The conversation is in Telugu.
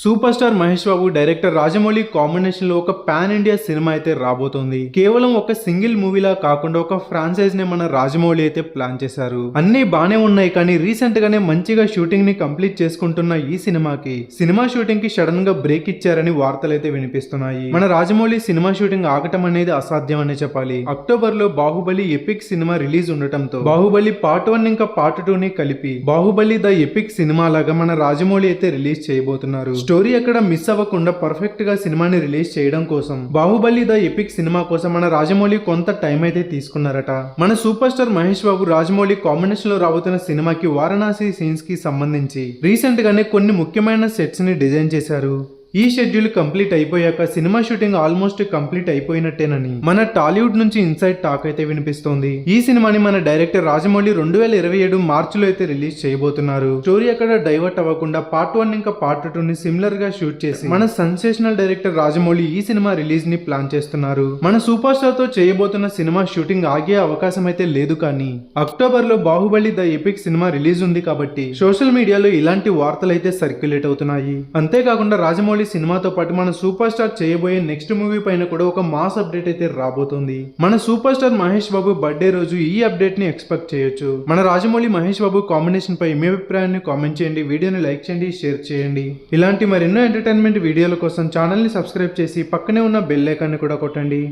Super star Mahesh Babu director Rajamouli కాంబినేషన్లో ఒక పాన్ ఇండియా సినిమా అయితే రాబోతోంది. కేవలం ఒక సింగిల్ మూవీలా కాకుండా ఒక ఫ్రాంచైజ్ నే మన రాజమౌళి అయితే ప్లాన్ చేశారు. అన్ని బానే ఉన్నాయి కానీ రీసెంట్ గానే మంచిగా షూటింగ్ని కంప్లీట్ చేసుకుంటున్న ఈ సినిమాకి సినిమా షూటింగ్కి సడన్గా బ్రేక్ ఇచ్చారని వార్తలు అయితే వినిపిస్తున్నాయి. మన రాజమౌళి సినిమా షూటింగ్ ఆగటం అనేది అసాధ్యం అనే చెప్పాలి. అక్టోబర్లో బాహుబలి ఎపిక్ సినిమా రిలీజ్ ఉండటంతో బాహుబలి పార్ట్ వన్ ఇంకా పార్ట్ టూ ని కలిపి బాహుబలి ద ఎపిక్ సినిమా లాగా మన రాజమౌళి అయితే రిలీజ్ చేయబోతున్నారు. స్టోరీ ఎక్కడ మిస్ అవ్వకుండా పర్ఫెక్ట్గా సినిమాని రిలీజ్ చేయడం కోసం బాహుబలి ద ఎపిక్ సినిమా కోసం మన రాజమౌళి కొంత టైం అయితే తీసుకున్నారట. మన సూపర్ స్టార్ మహేష్ బాబు రాజమౌళి కాంబినేషన్లో రాబోతున్న సినిమాకి వారణాసి సీన్స్కి సంబంధించి. రీసెంట్ గానే కొన్ని ముఖ్యమైన సెట్స్ని డిజైన్ చేశారు. ఈ షెడ్యూల్ కంప్లీట్ అయిపోయాక సినిమా షూటింగ్ ఆల్మోస్ట్ కంప్లీట్ అయిపోయినట్టేనని మన టాలీవుడ్ నుంచి ఇన్సైడ్ టాక్ అయితే వినిపిస్తోంది. ఈ సినిమాని మన డైరెక్టర్ రాజమౌళి రెండు వేల ఇరవై ఏడు మార్చిలో అయితే రిలీజ్ చేయబోతున్నారు. స్టోరీ అక్కడ డైవర్ట్ అవ్వకుండా పార్ట్ వన్ ఇంకా పార్ట్ టూ ని సిమిలర్గా షూట్ చేసి మన సెన్సేషనల్ డైరెక్టర్ రాజమౌళి ఈ సినిమా రిలీజ్ని ప్లాన్ చేస్తున్నారు. మన సూపర్ స్టార్తో చేయబోతున్న సినిమా షూటింగ్ ఆగే అవకాశం అయితే లేదు కానీ అక్టోబర్లో Baahubali the epic cinema release ఉంది కాబట్టి సోషల్ మీడియాలో ఇలాంటి వార్తలు అయితే సర్క్యులేట్ అవుతున్నాయి. అంతేకాకుండా రాజమౌళి సినిమాతో పాటు మన సూపర్ స్టార్ చేయబోయే నెక్స్ట్ మూవీ పైన కూడా ఒక మాస్ అప్డేట్ అయితే రాబోతుంది. మన super star Mahesh Babu birthday రోజు ఈ అప్డేట్ని ఎక్స్పెక్ట్ చేయొచ్చు. మన రాజమౌళి మహేష్ బాబు కాంబినేషన్ పై మీ అభిప్రాయాన్ని కామెంట్ చేయండి వీడియోని లైక్ చేయండి షేర్ చేయండి. ఇలాంటి మరెన్నో ఎంటర్టైన్మెంట్ వీడియోల కోసం ఛానల్ని సబ్స్క్రైబ్ చేసి పక్కనే ఉన్న బెల్ ఐకాన్ని కూడా కొట్టండి.